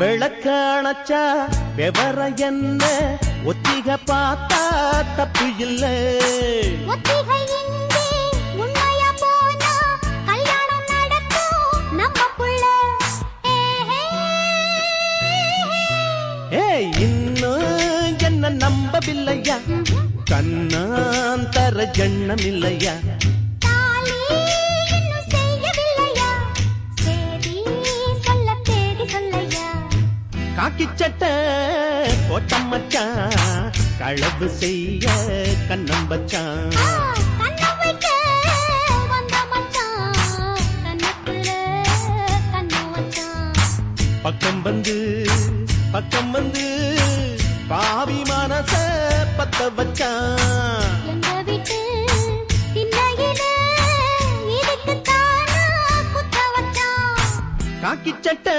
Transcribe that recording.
விளக்காணச்சா விவர என்ன? ஒத்திக பார்த்தா தப்பு இல்லை. இன்னும் என்ன நம்பவில்லையா? கண்ணாந்தர ஜண்ணம் இல்லையா? காக்கி சட்டை போட்டம் மச்சான் களவு செய்ய கண்ணம் வச்சான் பக்கம் வந்து பக்கம் வந்து பாவி மனச பத்த வச்சான் காக்கி சட்டை